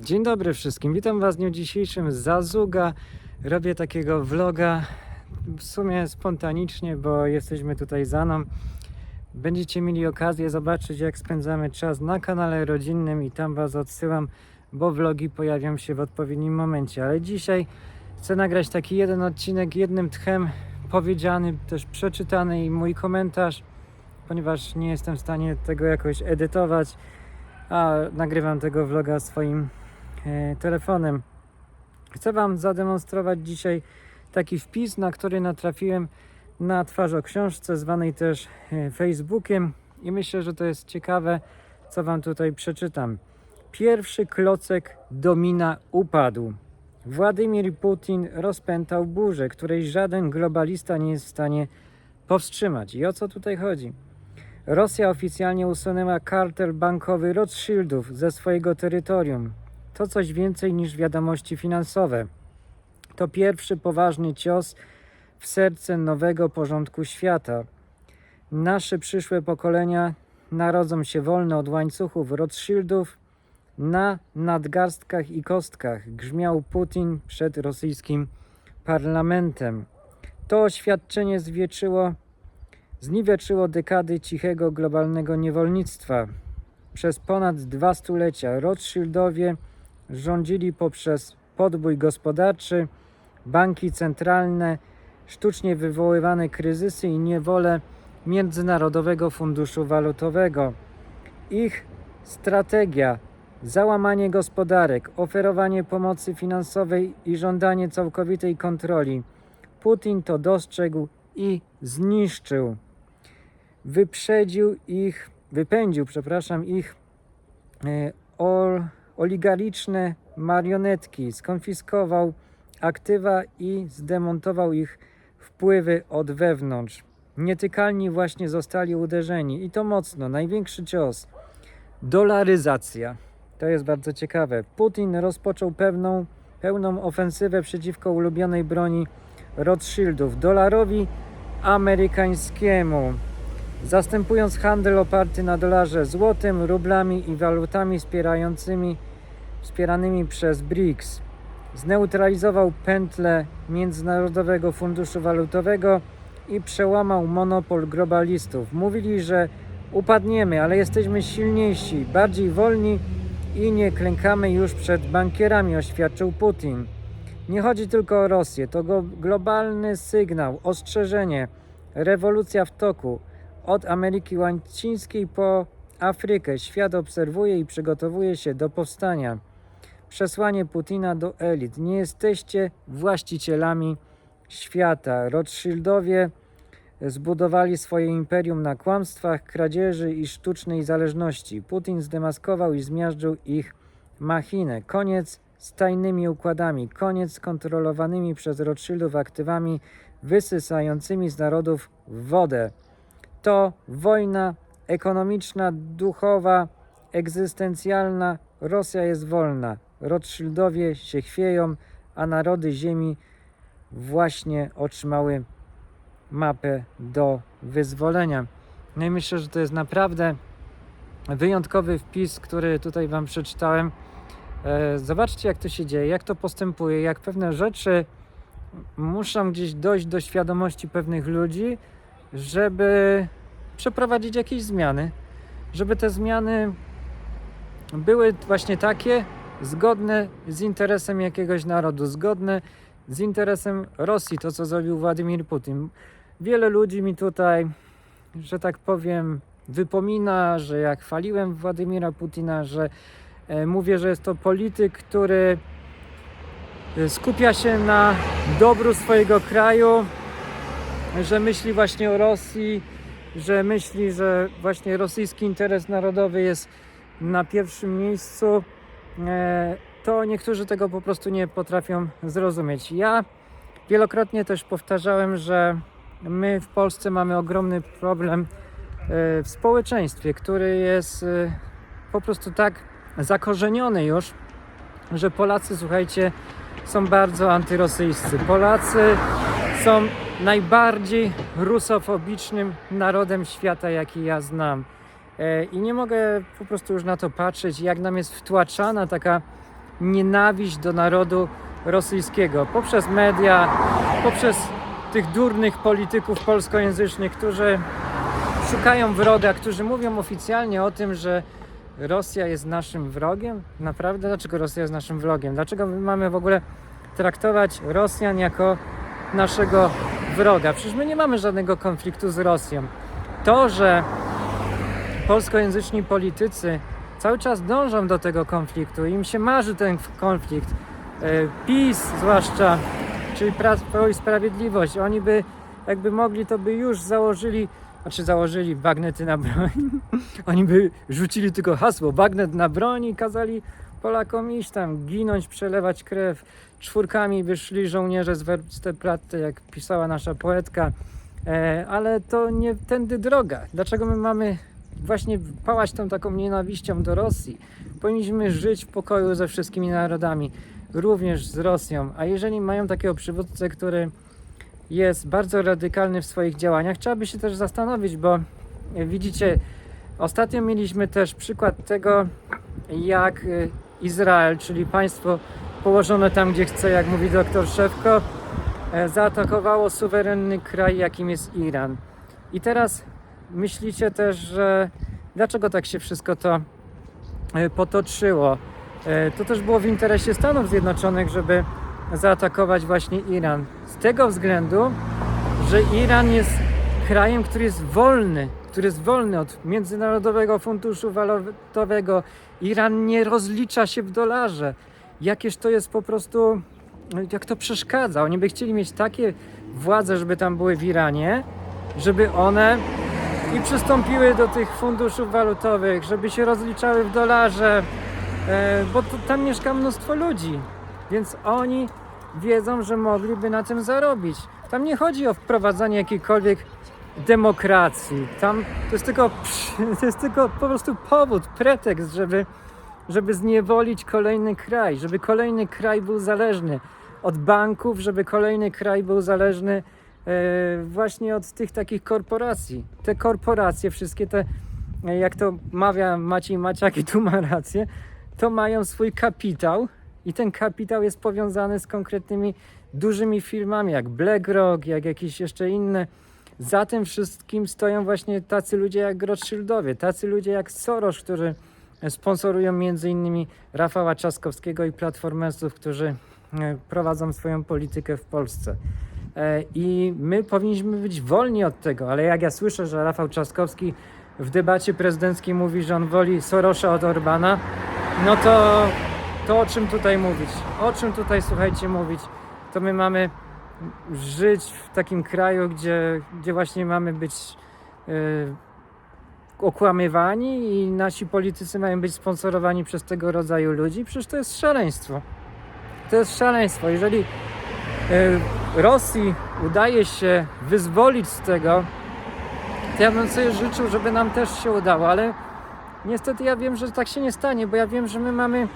Dzień dobry wszystkim, witam Was w dniu dzisiejszym z Zazuga. Robię takiego vloga w sumie spontanicznie, bo jesteśmy tutaj za mną. Będziecie mieli okazję zobaczyć jak spędzamy czas na kanale rodzinnym i tam Was odsyłam, bo vlogi pojawią się w odpowiednim momencie. Ale dzisiaj chcę nagrać taki jeden odcinek jednym tchem powiedziany, też przeczytany i mój komentarz, ponieważ nie jestem w stanie tego jakoś edytować a nagrywam tego vloga swoim telefonem. Chcę Wam zademonstrować dzisiaj taki wpis, na który natrafiłem na twarz o książce, zwanej też e, Facebookiem i myślę, że to jest ciekawe, co Wam tutaj przeczytam. Pierwszy klocek domina upadł. Władimir Putin rozpętał burzę, której żaden globalista nie jest w stanie powstrzymać. I o co tutaj chodzi? Rosja oficjalnie usunęła kartel bankowy Rothschildów ze swojego terytorium. To coś więcej niż wiadomości finansowe. To pierwszy poważny cios w serce nowego porządku świata. Nasze przyszłe pokolenia narodzą się wolne od łańcuchów Rothschildów. Na nadgarstkach i kostkach grzmiał Putin przed rosyjskim parlamentem. To oświadczenie zwieczyło zniweczyło dekady cichego globalnego niewolnictwa. Przez ponad dwa stulecia Rothschildowie rządzili poprzez podbój gospodarczy, banki centralne, sztucznie wywoływane kryzysy i niewolę Międzynarodowego Funduszu Walutowego. Ich strategia załamanie gospodarek, oferowanie pomocy finansowej i żądanie całkowitej kontroli. Putin to dostrzegł i zniszczył wyprzedził ich, wypędził, przepraszam, ich e, ol, oligarchiczne marionetki, skonfiskował aktywa i zdemontował ich wpływy od wewnątrz. Nietykalni właśnie zostali uderzeni i to mocno. Największy cios. Dolaryzacja. To jest bardzo ciekawe. Putin rozpoczął pewną, pełną ofensywę przeciwko ulubionej broni Rothschildów, dolarowi amerykańskiemu zastępując handel oparty na dolarze złotym, rublami i walutami wspierającymi, wspieranymi przez BRICS. Zneutralizował pętlę Międzynarodowego Funduszu Walutowego i przełamał monopol globalistów. Mówili, że upadniemy, ale jesteśmy silniejsi, bardziej wolni i nie klękamy już przed bankierami, oświadczył Putin. Nie chodzi tylko o Rosję, to globalny sygnał, ostrzeżenie, rewolucja w toku. Od Ameryki Łacińskiej po Afrykę świat obserwuje i przygotowuje się do powstania. Przesłanie Putina do elit. Nie jesteście właścicielami świata. Rothschildowie zbudowali swoje imperium na kłamstwach, kradzieży i sztucznej zależności. Putin zdemaskował i zmiażdżył ich machinę. Koniec z tajnymi układami, koniec z kontrolowanymi przez Rothschildów aktywami wysysającymi z narodów wodę to wojna ekonomiczna, duchowa, egzystencjalna. Rosja jest wolna. Rothschildowie się chwieją, a narody ziemi właśnie otrzymały mapę do wyzwolenia. No i myślę, że to jest naprawdę wyjątkowy wpis, który tutaj Wam przeczytałem. E, Zobaczcie, jak to się dzieje, jak to postępuje, jak pewne rzeczy muszą gdzieś dojść do świadomości pewnych ludzi, żeby przeprowadzić jakieś zmiany, żeby te zmiany były właśnie takie, zgodne z interesem jakiegoś narodu, zgodne z interesem Rosji, to co zrobił Władimir Putin. Wiele ludzi mi tutaj, że tak powiem, wypomina, że jak chwaliłem Władimira Putina, że e, mówię, że jest to polityk, który e, skupia się na dobru swojego kraju, że myśli właśnie o Rosji, że myśli, że właśnie rosyjski interes narodowy jest na pierwszym miejscu, to niektórzy tego po prostu nie potrafią zrozumieć. Ja wielokrotnie też powtarzałem, że my w Polsce mamy ogromny problem e, w społeczeństwie, który jest e, po prostu tak zakorzeniony już, że Polacy, słuchajcie, są bardzo antyrosyjscy. Polacy są najbardziej rusofobicznym narodem świata, jaki ja znam. E, I nie mogę po prostu już na to patrzeć, jak nam jest wtłaczana taka nienawiść do narodu rosyjskiego poprzez media, poprzez tych durnych polityków polskojęzycznych, którzy szukają wroga, którzy mówią oficjalnie o tym, że Rosja jest naszym wrogiem? Naprawdę? Dlaczego Rosja jest naszym wrogiem? Dlaczego my mamy w ogóle traktować Rosjan jako naszego wroga? Przecież my nie mamy żadnego konfliktu z Rosją. To, że polskojęzyczni politycy cały czas dążą do tego konfliktu, im się marzy ten konflikt, e, PiS zwłaszcza, czyli Prawo i Sprawiedliwość, oni by jakby mogli, to by już założyli, znaczy założyli bagnety na broń, oni by rzucili tylko hasło bagnet na broń i kazali Polakom iść tam, ginąć, przelewać krew. Czwórkami by szli żołnierze z Westerplatte, jak pisała nasza poetka. E, ale to nie tędy droga. Dlaczego my mamy właśnie pałać tą taką nienawiścią do Rosji? Powinniśmy żyć w pokoju ze wszystkimi narodami, również z Rosją. A jeżeli mają takiego przywódcę, który jest bardzo radykalny w swoich działaniach, trzeba by się też zastanowić, bo widzicie, ostatnio mieliśmy też przykład tego, jak e, Izrael, czyli państwo położone tam, gdzie chce, jak mówi doktor Szewko, e, zaatakowało suwerenny kraj, jakim jest Iran. I teraz myślicie też, że dlaczego tak się wszystko to e, potoczyło? E, To też było w interesie Stanów Zjednoczonych, żeby zaatakować właśnie Iran. Z tego względu, że Iran jest krajem, który jest wolny, który jest wolny od Międzynarodowego Funduszu Walutowego. Iran nie rozlicza się w dolarze. Jakież to jest po prostu, jak to przeszkadza. Oni by chcieli mieć takie władze, żeby tam były w Iranie, żeby one i przystąpiły do tych funduszów walutowych, żeby się rozliczały w dolarze, e, bo to, tam mieszka mnóstwo ludzi, więc oni wiedzą, że mogliby na tym zarobić. Tam nie chodzi o wprowadzanie jakiejkolwiek demokracji. Tam to jest tylko, to jest tylko po prostu powód, pretekst, żeby, żeby zniewolić kolejny kraj, żeby kolejny kraj był zależny od banków, żeby kolejny kraj był zależny właśnie od tych takich korporacji. Te korporacje, wszystkie te, e, jak to mawia Maciej Maciak i tu ma rację, to mają swój kapitał i ten kapitał jest powiązany z konkretnymi dużymi firmami, jak BlackRock, jak jakieś jeszcze inne. Za tym wszystkim stoją właśnie tacy ludzie jak Rothschildowie, tacy ludzie jak Soros, którzy sponsorują między innymi Rafała Trzaskowskiego i platformistów, którzy e, prowadzą swoją politykę w Polsce. E, I my powinniśmy być wolni od tego, ale jak ja słyszę, że Rafał Trzaskowski w debacie prezydenckiej mówi, że on woli Sorosza od Orbana, no to, to o czym tutaj mówić? O czym tutaj, słuchajcie, mówić? To my mamy żyć w takim kraju, gdzie, gdzie właśnie mamy być e, okłamywani i nasi politycy mają być sponsorowani przez tego rodzaju ludzi? Przecież to jest szaleństwo. To jest szaleństwo. Jeżeli Rosji udaje się wyzwolić z tego, to ja bym sobie życzył, żeby nam też się udało, ale niestety ja wiem, że tak się nie stanie, bo ja wiem, że my mamy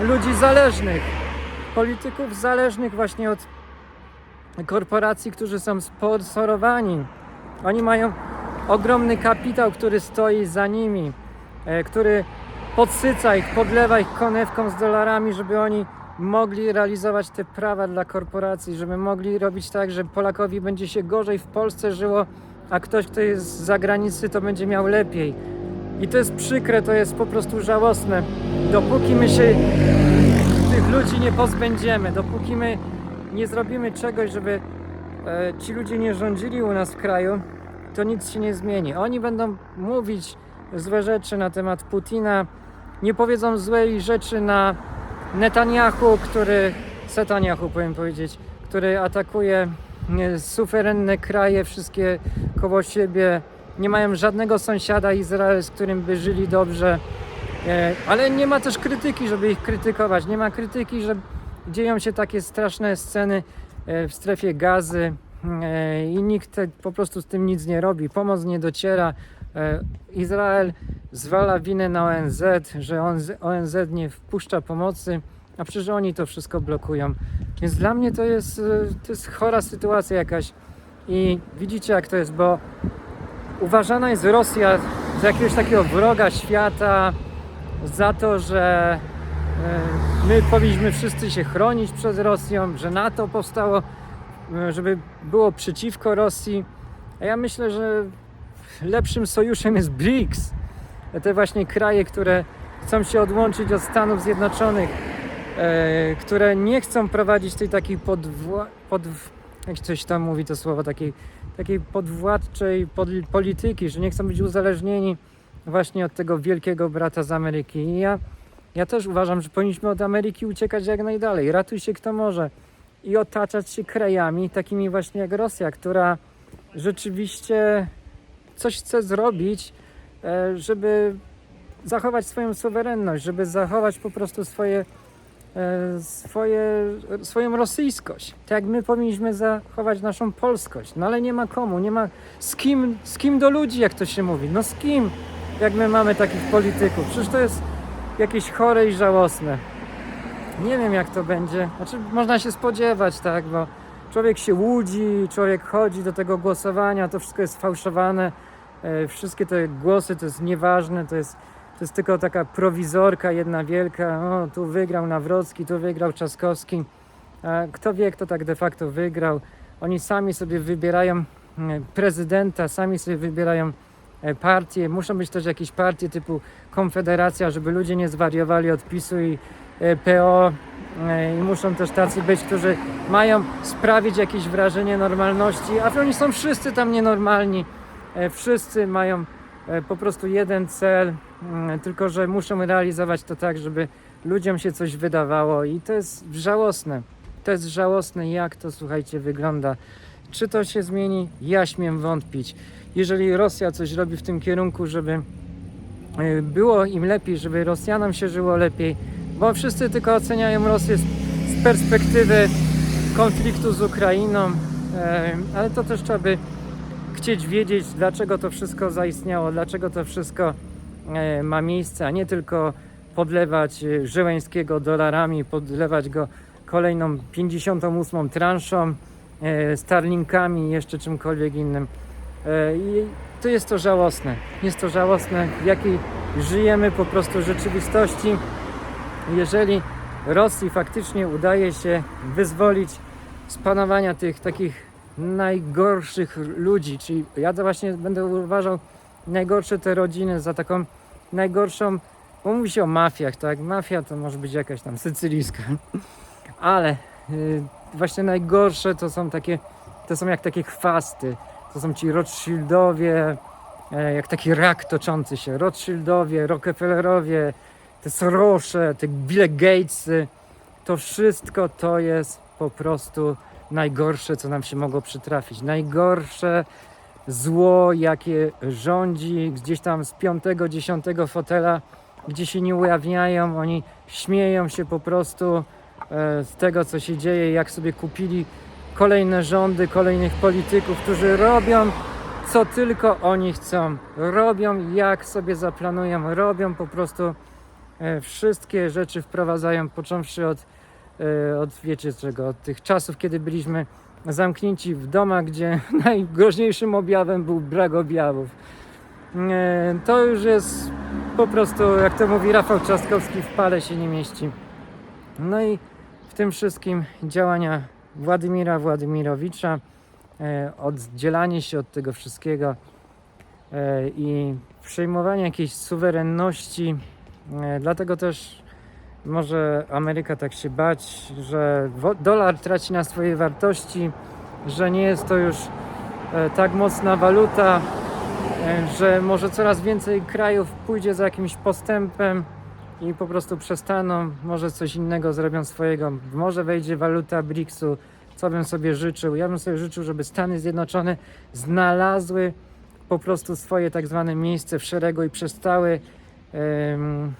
ludzi zależnych, polityków zależnych właśnie od korporacji, którzy są sponsorowani. Oni mają ogromny kapitał, który stoi za nimi, e, który podsyca ich, podlewa ich konewką z dolarami, żeby oni mogli realizować te prawa dla korporacji, żeby mogli robić tak, że Polakowi będzie się gorzej w Polsce żyło, a ktoś, kto jest z zagranicy, to będzie miał lepiej. I to jest przykre, to jest po prostu żałosne. Dopóki my się tych ludzi nie pozbędziemy, dopóki my nie zrobimy czegoś, żeby e, ci ludzie nie rządzili u nas w kraju, to nic się nie zmieni. Oni będą mówić złe rzeczy na temat Putina, nie powiedzą złej rzeczy na Netanyahu, który, Setanyahu powinien powiedzieć, który atakuje suwerenne kraje, wszystkie koło siebie, nie mają żadnego sąsiada Izrael, z którym by żyli dobrze, E, ale nie ma też krytyki, żeby ich krytykować, nie ma krytyki, że dzieją się takie straszne sceny e, w strefie gazy e, i nikt po prostu z tym nic nie robi, pomoc nie dociera. E, Izrael zwala winę na ONZ, że ONZ, nie wpuszcza pomocy, a przecież oni to wszystko blokują. Więc dla mnie to jest, e, to jest chora sytuacja jakaś i widzicie jak to jest, bo uważana jest Rosja za jakiegoś takiego wroga świata, za to, że my powinniśmy wszyscy się chronić przed Rosją, że NATO powstało, e, żeby było przeciwko Rosji. A ja myślę, że lepszym sojuszem jest BRICS. Te właśnie kraje, które chcą się odłączyć od Stanów Zjednoczonych, e, które nie chcą prowadzić tej takiej podwła- pod, jak coś tam mówi to słowo, takiej, takiej podwładczej pod, polityki, że nie chcą być uzależnieni właśnie od tego wielkiego brata z Ameryki. I ja, ja też uważam, że powinniśmy od Ameryki uciekać jak najdalej. Ratuj się kto może. I otaczać się krajami takimi właśnie jak Rosja, która rzeczywiście coś chce zrobić, e, żeby zachować swoją suwerenność, żeby zachować po prostu swoje, e, swoje, swoją rosyjskość. Tak jak my powinniśmy zachować naszą polskość. No ale nie ma komu, nie ma z kim, z kim do ludzi, jak to się mówi. No z kim, jak my mamy takich polityków. Przecież to jest jakieś chore i żałosne. Nie wiem jak to będzie. Znaczy można się spodziewać, tak, bo człowiek się łudzi, człowiek chodzi do tego głosowania, to wszystko jest fałszowane. E, Wszystkie te głosy to jest nieważne, to jest, to jest tylko taka prowizorka jedna wielka. O, tu wygrał Nawrocki, tu wygrał Trzaskowski. A Kto wie, kto tak de facto wygrał. Oni sami sobie wybierają mm, prezydenta, sami sobie wybierają e, partie. Muszą być też jakieś partie typu Konfederacja, żeby ludzie nie zwariowali od PiSu i e, PO. E, I muszą też tacy być, którzy mają sprawić jakieś wrażenie normalności, a oni są wszyscy tam nienormalni. E, Wszyscy mają e, po prostu jeden cel, mm, tylko że muszą realizować to tak, żeby ludziom się coś wydawało i to jest żałosne. To jest żałosne, jak to słuchajcie wygląda. Czy to się zmieni? Ja śmiem wątpić. Jeżeli Rosja coś robi w tym kierunku, żeby e, było im lepiej, żeby Rosjanom się żyło lepiej, bo wszyscy tylko oceniają Rosję z, perspektywy konfliktu z Ukrainą, ale to też trzeba by chcieć wiedzieć, dlaczego to wszystko zaistniało, dlaczego to wszystko e, ma miejsce, a nie tylko podlewać e, Żyłęskiego dolarami, podlewać go kolejną 58 transzą, e, Starlinkami jeszcze czymkolwiek innym. I to jest to żałosne. Jest to żałosne, w jakiej żyjemy po prostu rzeczywistości. Jeżeli Rosji faktycznie udaje się wyzwolić z panowania tych takich najgorszych ludzi, czyli ja to właśnie będę uważał najgorsze te rodziny za taką najgorszą, bo mówi się o mafiach, tak? Mafia to może być jakaś tam sycylijska, ale y, właśnie najgorsze to są takie, to są jak takie chwasty, to są ci Rothschildowie, e, jak taki rak toczący się, Rothschildowie, Rockefellerowie, te Sorosze, te Bill Gatesy, to wszystko to jest po prostu najgorsze, co nam się mogło przytrafić. Najgorsze zło, jakie rządzi gdzieś tam z piątego, dziesiątego fotela, gdzie się nie ujawniają, oni śmieją się po prostu e, z tego, co się dzieje, jak sobie kupili kolejne rządy, kolejnych polityków, którzy robią co tylko oni chcą. Robią jak sobie zaplanują, robią po prostu e, wszystkie rzeczy wprowadzają, począwszy od od wiecie czego, od tych czasów, kiedy byliśmy zamknięci w domach, gdzie najgroźniejszym objawem był brak objawów. E, To już jest po prostu, jak to mówi Rafał Trzaskowski, w pale się nie mieści. No i w tym wszystkim działania Władimira Władimirowicza, e, oddzielanie się od tego wszystkiego e, i przejmowanie jakiejś suwerenności. E, Dlatego też może Ameryka tak się bać, że dolar traci na swojej wartości, że nie jest to już e, tak mocna waluta, e, że może coraz więcej krajów pójdzie za jakimś postępem i po prostu przestaną, może coś innego zrobią swojego, może wejdzie waluta BRICS-u, co bym sobie życzył. Ja bym sobie życzył, żeby Stany Zjednoczone znalazły po prostu swoje tak zwane miejsce w szeregu i przestały em,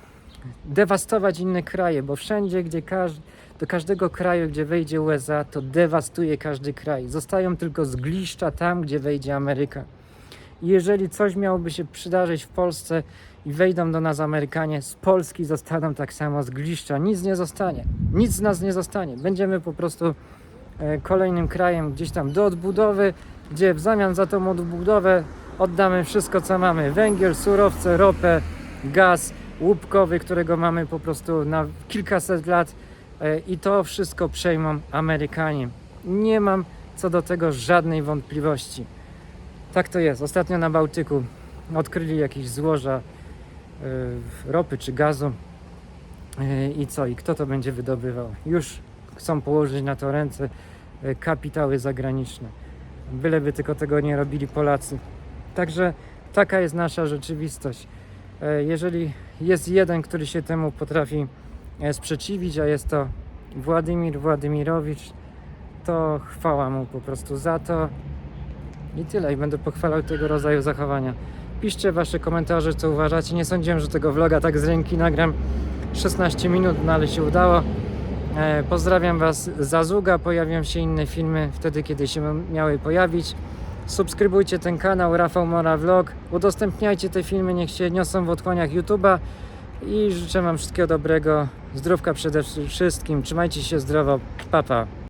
dewastować inne kraje, bo wszędzie, gdzie każ do każdego kraju, gdzie wejdzie USA, to dewastuje każdy kraj. Zostają tylko zgliszcza tam, gdzie wejdzie Ameryka. I jeżeli coś miałoby się przydarzyć w Polsce i wejdą do nas Amerykanie, z Polski zostaną tak samo zgliszcza. Nic nie zostanie. Nic z nas nie zostanie. Będziemy po prostu e, kolejnym krajem gdzieś tam do odbudowy, gdzie w zamian za tą odbudowę oddamy wszystko, co mamy. Węgiel, surowce, ropę, gaz łupkowy, którego mamy po prostu na kilkaset lat e, i to wszystko przejmą Amerykanie. Nie mam co do tego żadnej wątpliwości. Tak to jest. Ostatnio na Bałtyku odkryli jakieś złoża e, ropy czy gazu. E, I co? I kto to będzie wydobywał? Już chcą położyć na to ręce kapitały zagraniczne. Byleby tylko tego nie robili Polacy. Także taka jest nasza rzeczywistość. Jeżeli jest jeden, który się temu potrafi e, sprzeciwić, a jest to Władimir Władimirowicz, to chwała mu po prostu za to. I tyle. I będę pochwalał tego rodzaju zachowania. Piszcie wasze komentarze, co uważacie. Nie sądziłem, że tego vloga tak z ręki nagram 16 minut, no ale się udało. E, pozdrawiam Was z. Pojawią się inne filmy wtedy, kiedy się miały pojawić. Subskrybujcie ten kanał Rafał Mora Vlog. Udostępniajcie te filmy, niech się niosą w otchłaniach YouTube'a. I życzę Wam wszystkiego dobrego. Zdrówka przede wszystkim. Trzymajcie się zdrowo. Pa, pa.